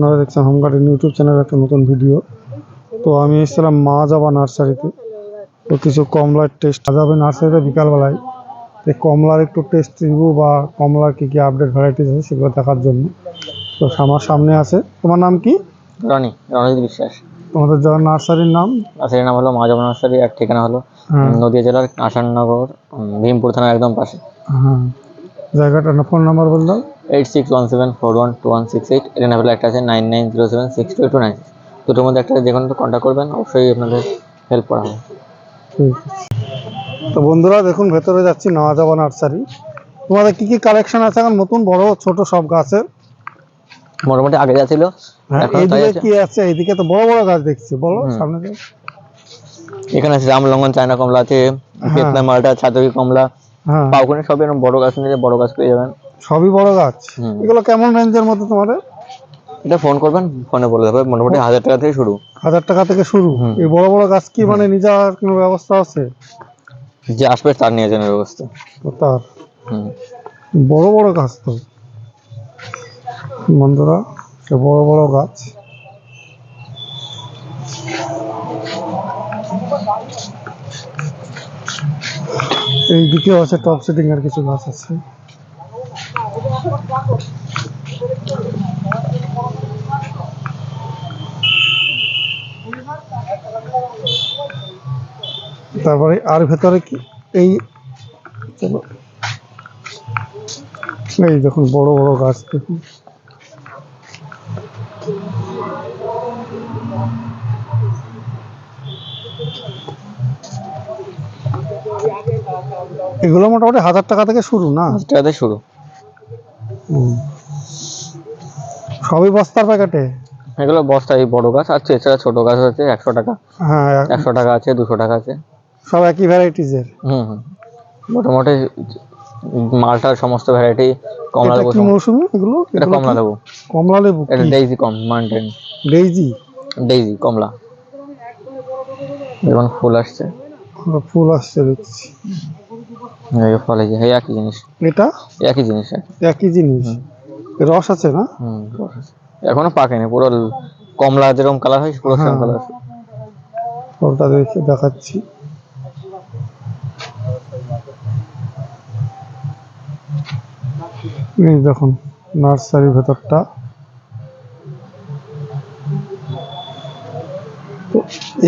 আপনারা দেখছেন home garden YouTube চ্যানেলের একটা নতুন ভিডিও তো আমি এসেছিলাম মা যাবা নার্সারিতে। তো কিছু কমলার টেস্ট যাবে নার্সারিতে বিকালবেলায় তো কমলার একটু টেস্ট রিভিউ বা কমলার কী কী আপডেট ভ্যারাইটিস আছে সেগুলো দেখার জন্য। তো আমার সামনে আছে। তোমার নাম কি? রনি রণজিৎ বিশ্বাস। তোমাদের যাওয়ার নার্সারির নাম? নার্সারির নাম হলো মাজাব নার্সারি আর ঠিকানা হলো হ্যাঁ। নদিয়া জেলার আসাননগর ভীমপুর থানার একদম পাশে। হ্যাঁ। জায়গাটার ফোন নাম্বার বল দাও। Eight six one seven four one two one six eight এটা নাম্বার একটা আছে nine nine zero seven six two two nine দুটোর মধ্যে একটা যে কোনো কন্ট্যাক্ট করবেন অবশ্যই আপনাদের হেল্প করা হবে। তো বন্ধুরা দেখুন ভেতরে যাচ্ছি নেওয়া যাওয়া নার্সারি। তোমাদের কি কি কালেকশন আছে এখন? নতুন বড় ছোট সব গাছের? মোটামুটি আগে যা ছিল হ্যাঁ এইদিকে কি আছে? এইদিকে তো বড় বড় গাছ দেখছি বলো সামনে এখানে আছে রামলঙ্গন চায়না কমলা আছে ভিয়েতনাম মালটা ছাতকি কমলা হ্যাঁ। পাউকুনি সব এরকম বড় গাছ নিয়ে বড় গাছ পেয়ে যাবেন। সবই বড় গাছ। এগুলো কেমন রেঞ্জের মধ্যে তোমাদের? এটা ফোন করবেন ফোনে বলে দেবে। মোটামুটি হাজার টাকা থেকে শুরু। হাজার টাকা থেকে শুরু। এই বড় বড় গাছ কি মানে নিজে আর কোনো ব্যবস্থা আছে? যে আসবে তার নিয়ে যাওয়ার ব্যবস্থা। তার। বড় বড় গাছ তো। বন্ধুরা বড় বড় গাছ। এই দিকেও আছে টপ সেটিং এর কিছু গাছ আছে। তারপরে আর ভেতরে কি? এই এই দেখুন, বড় বড় গাছ দেখুন। এগুলো মোটামুটি হাজার টাকা থেকে শুরু, না? হাজার টাকা শুরু। সবই বস্তার প্যাকেটে? এগুলো বস্তা এই বড় গাছ আছে এছাড়া ছোট গাছ আছে একশো টাকা। হ্যাঁ একশো টাকা আছে দুশো টাকা আছে। সব একই ভ্যারাইটিজের? হুম হুম। মোটামুটি মালটার সমস্ত ভ্যারাইটি কমলা লেবু কি মৌসুমি এগুলো? এটা কমলা? লেবু। কমলা লেবু এটা ডেইজি কম মাউন্টেন। ডেইজি? ডেইজি কমলা। এখন ফুল আসছে। ফুল আসছে দেখছি। ফল যে এই একই জিনিস। এটা? একই জিনিস একই। একই জিনিস? রস আছে না? হুম এখনও পাকেনি পুরো কমলা যেরকম কালার হয় পুরো সেম হ্যাঁ। কালার ফলটা দেখাচ্ছি। এই দেখুন নার্সারির ভেতরটা।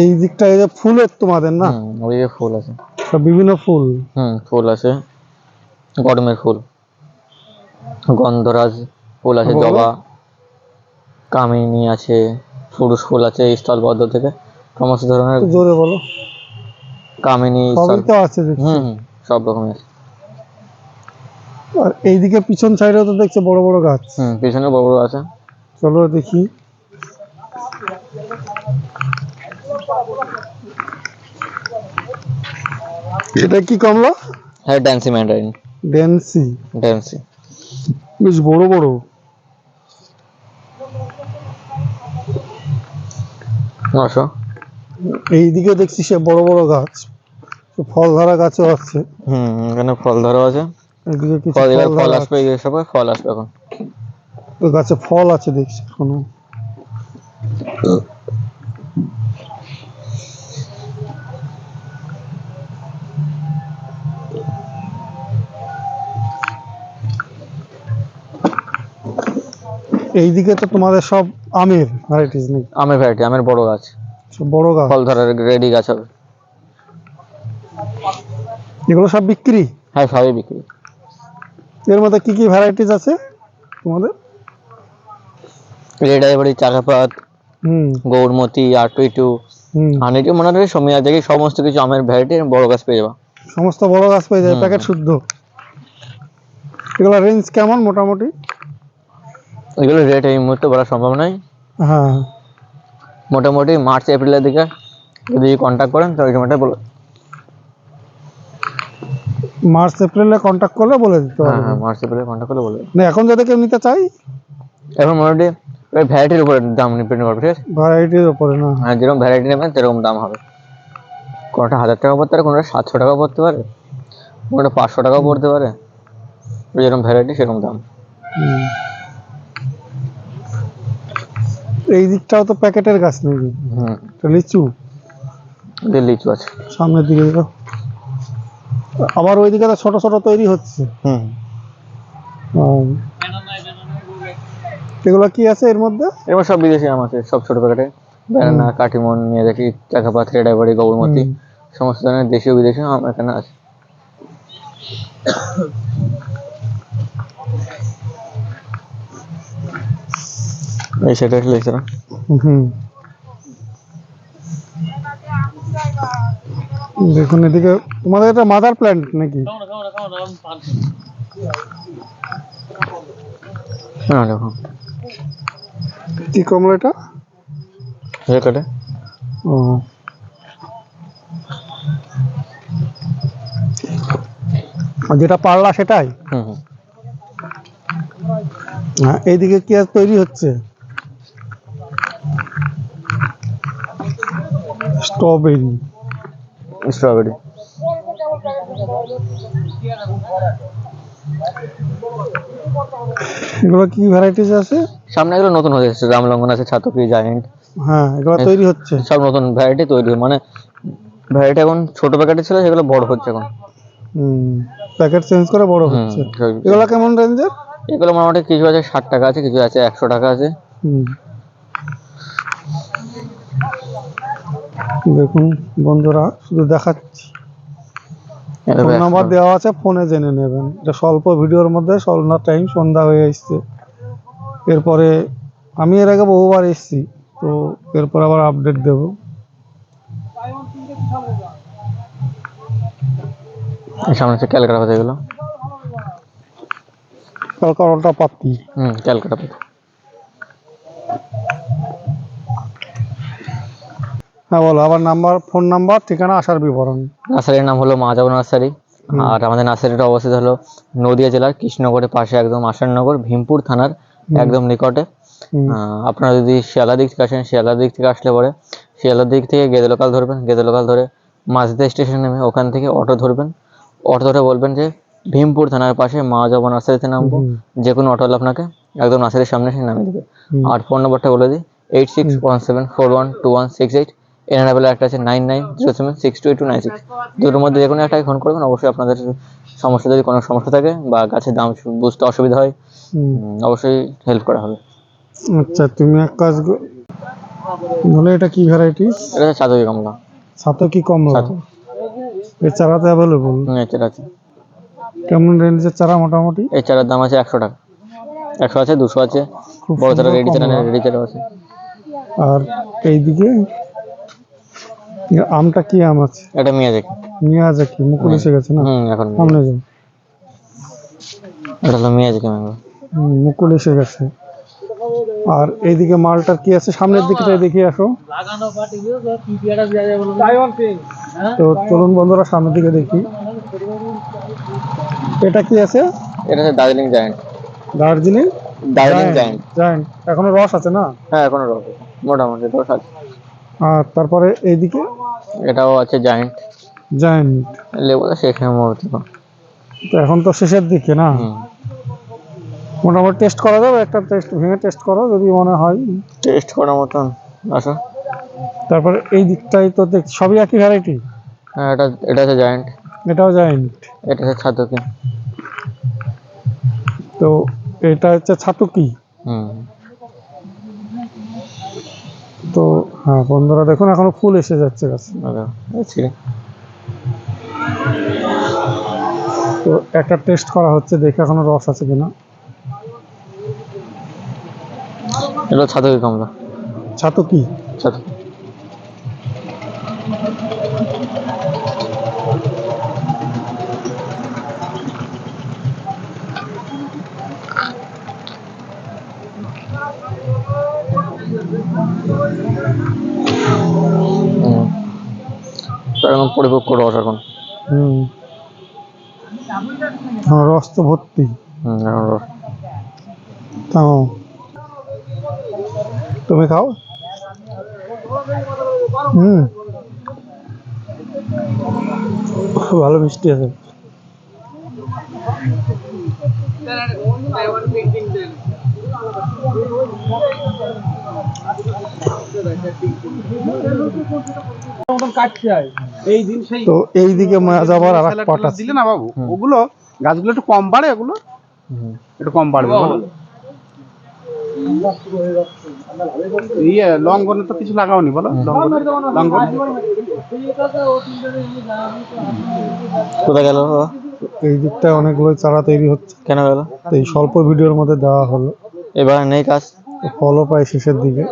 এই দিকটা এই যে ফুলের তোমাদের না? ওই ফুল আছে। সব বিভিন্ন ফুল। হুম ফুল আছে। গরমের ফুল। গন্ধরাজ ফুল আছে জবা। কামিনী আছে পুরুষ ফুল আছে স্টল স্থলবদ্ধ থেকে। সমস্ত ধরনের জোরে বলো। কামিনী সবই তো আছে হুম হুম, সব রকমের আর এইদিকে পিছন সাইডেও তো দেখছি বড় বড় গাছ। হুম পিছনে বড় বড় আছে। চলো দেখি। এটা কি কমলা? হ্যাঁ ড্যান্সি ম্যান্ডারিন। ডেন্সি ড্যান্সি। বেশ বড় বড়। নশো এইদিকে দেখছি সে বড় বড় গাছ। তো ফল ধরা গাছও আছে। হুম এখানে ফল ধরো আছে। এইদিকে কিছু ফল এবার ফল আসবে এই সবে ফল আসবে এখন। ওই গাছে ফল আছে দেখছি এখনও। এইদিকে তো তোমাদের সব আমের ভ্যারাইটিস নেই আমের ভ্যারাইটি আমের বড় গাছ। বড় গাছ? ফল ধরার রেডি গাছ হবে। এগুলো সব বিক্রি? হ্যাঁ সবই বিক্রি। এর মধ্যে কি কি ভ্যারাইটিস আছে তোমাদের? রেড আইভরি চাকাপাত হুম। গৌরমতি আর টু টু হানিটি মনে হয় সমিয়া থেকে সমস্ত কিছু আমের ভ্যারাইটি বড় গাছ পেয়ে যাবা। সমস্ত বড় গাছ পেয়ে যাবে প্যাকেট শুদ্ধ। এগুলো রেঞ্জ কেমন মোটামুটি? এগুলো রেট এই মুহূর্তে বলা সম্ভব নয়। হ্যাঁ। মোটামুটি মার্চ এপ্রিলের দিকে যদি কন্ট্যাক্ট করেন তো ওই সময়টা বলো মার্চ এপ্রিলে কন্ট্যাক্ট করলে বলে দিতে হ্যাঁ হ্যাঁ মার্চ এপ্রিলে কন্ট্যাক্ট করলে বলবে না এখন যদি কেউ নিতে চাই এখন মোটামুটি ওই ভ্যারাইটির উপরে দাম ডিপেন্ড করবে ঠিক আছে? ভ্যারাইটির ওপরে না। হ্যাঁ যেরকম ভ্যারাইটি নেবেন সেরকম দাম হবে। কোনোটা হাজার টাকা পড়তে পারে কোনোটা সাতশো টাকা পড়তে পারে কোনোটা পাঁচশো টাকাও পড়তে পারে। যেরকম ভ্যারাইটি সেরকম দাম হুম। এই দিকটাও তো প্যাকেটের গাছ নাকি হুম। লিচু। লিচু আছে। সামনের দিকে আবার ওইদিকে তো ছোট ছোট তৈরি হচ্ছে। হুম। এগুলো কি আছে এর মধ্যে? এবার সব বিদেশি আম আছে সব ছোট প্যাকেটে। ব্যানানা কাটিমন মিয়াজাকি চাকাপা থ্রেডাবাড়ি গৌরমতি হুম। সমস্ত ধরনের দেশীয় বিদেশি আম এখানে আছে। এই লিখছে না? হুম। দেখুন এদিকে তোমাদের এটা মাদার প্ল্যান্ট নাকি? হ্যাঁ দেখো। কি কমলা এটা? কেটে। ও। যেটা পারলা সেটাই? হুম হুম। হ্যাঁ এইদিকে কি আর তৈরি হচ্ছে? স্ট্রবেরি। স্ট্রবেরি। এগুলো কি ভ্যারাইটিস আছে? সামনে এগুলো নতুন হয়ে এসেছে রামলঙ্গন আছে ছাতকি জায়েন্ট। হ্যাঁ এগুলো তৈরি হচ্ছে। সব নতুন ভ্যারাইটি তৈরি হয়। মানে ভ্যারাইটি এখন ছোট প্যাকেটে ছিল সেগুলো বড় হচ্ছে এখন। হুম প্যাকেট চেঞ্জ করে বড় হচ্ছে। এগুলো কেমন রেঞ্জের এগুলো মোটামুটি কিছু আছে ষাট টাকা আছে কিছু আছে একশো টাকা আছে। হুম। দেখুন বন্ধুরা শুধু দেখাচ্ছি। ফোন নাম্বার দেওয়া আছে ফোনে জেনে নেবেন। এটা স্বল্প ভিডিওর মধ্যে স্বল্প টাইম সন্ধ্যা হয়ে এসছে। এরপরে আমি এর আগে বহুবার এসেছি তো এরপর আবার আপডেট দেব। এই সামনে হচ্ছে ক্যালকাটা পাতা এগুলো। ক্যালকাটা পাতি। হুম ক্যালকাটা পাতা। হ্যাঁ বলো আবার নাম্বার ফোন নাম্বার ঠিকানা আসার বিবরণ। নার্সারির নাম হলো মাজাব নার্সারি। আর আমাদের নার্সারিটা অবস্থিত হলো নদিয়া জেলার কৃষ্ণনগরের পাশে একদম আসাননগর ভীমপুর থানার একদম নিকটে। আহ, আপনারা যদি শিয়ালা দিক থেকে আসেন শিয়ালা দিক থেকে আসলে পরে শিয়ালার দিক থেকে গেদে লোকাল ধরবেন গেদে লোকাল ধরে মাঝদা স্টেশন নেমে ওখান থেকে অটো ধরবেন। অটো ধরে বলবেন যে ভীমপুর থানার পাশে মা যাব নার্সারিতে নামবো। যে কোনো অটোওয়ালা আপনাকে একদম নার্সারির সামনে এসে নামিয়ে দেবে। আর ফোন নাম্বারটা বলে দিই eight six one seven four one two one six eight এনাবেলা একটা আছে nine nine zero seven six two two nine six দুটোর মধ্যে যে কোনো একটাই ফোন করবেন অবশ্যই আপনাদের সমস্যা যদি কোনো সমস্যা থাকে বা গাছের দাম বুঝতে অসুবিধা হয়। অবশ্যই হেল্প করা হবে। আচ্ছা তুমি এক কাজ বলে এটা কি ভ্যারাইটিস এটা চাদরি কমলা। সাথে কি কমলা এর চারাতে অ্যাভেলেবল এই চারা আছে কেমন রেঞ্জের চারা মোটামুটি? এই চারার দাম আছে একশো টাকা। একশো আছে দুশো আছে। বড় চারা রেডি চারা। রেডি চারা আছে। আর এইদিকে আমটা কি আম আছে? এটা মিয়াজাকি নিয়ে আছে কি? মুকুল এসে গেছে না? হুম এখন সামনে যাও এটা হলো মিয়াজাকি ম্যাঙ্গো মুকুল এসে গেছে। আর এইদিকে মালটার কি আছে? সামনের দিকটা দেখে আসো। তো চলুন বন্ধুরা সামনের দিকে দেখি। এটা কি আছে? এটা হচ্ছে Darjeeling giant. Darjeeling? Darjeeling giant giant. এখনও রস আছে না? হ্যাঁ এখনও রয়েছে মোটামুটি দশ আছে। আর তারপরে এইদিকে? এটাও আছে জায়েন্ট জায়েন্ট লেবু সেখানে মূর্তি তো এখন তো শেষের দিকে না? মোটামুটি টেস্ট করা যাবে একটা টেস্ট ভেঙে টেস্ট করো যদি মনে হয়। টেস্ট করার মতন আসো। তারপরে এই দিকটাই তো দেখ সবই একই ভ্যারাইটি হ্যাঁ এটা এটা আছে জায়েন্ট এটাও জায়েন্ট এটা হচ্ছে ছাতকি। তো এটা হচ্ছে ছাতুকি হুম। তো হ্যাঁ বন্ধুরা দেখুন এখনও ফুল এসে যাচ্ছে গাছে। আচ্ছা, তো একটা টেস্ট করা হচ্ছে দেখে এখনও রস আছে কিনা। এটা ছাতকি কমলা ছাতুকি ছাতকি। একদম পরিপক্ক রস এখন। হুম। রস তো ভর্তি। হুম এখন রস। তাও। তুমি খাও? হুম। ভালো মিষ্টি আছে। তো এই দিকে যাবার আর দিলে না বাবু ওগুলো গাছগুলো একটু কম বাড়ে ওগুলো? একটু কম বাড়বে বলো। এই লঙ্গনে তো কিছু লাগাওনি বলো। লঙ্গন। কোথায় গেল? এই দিকটায় অনেকগুলো চারা তৈরি হচ্ছে। কেন গেল? এই স্বল্প ভিডিওর মধ্যে দেওয়া হলো। এবার নেই কাজ? ফলও পাই শেষের দিকে।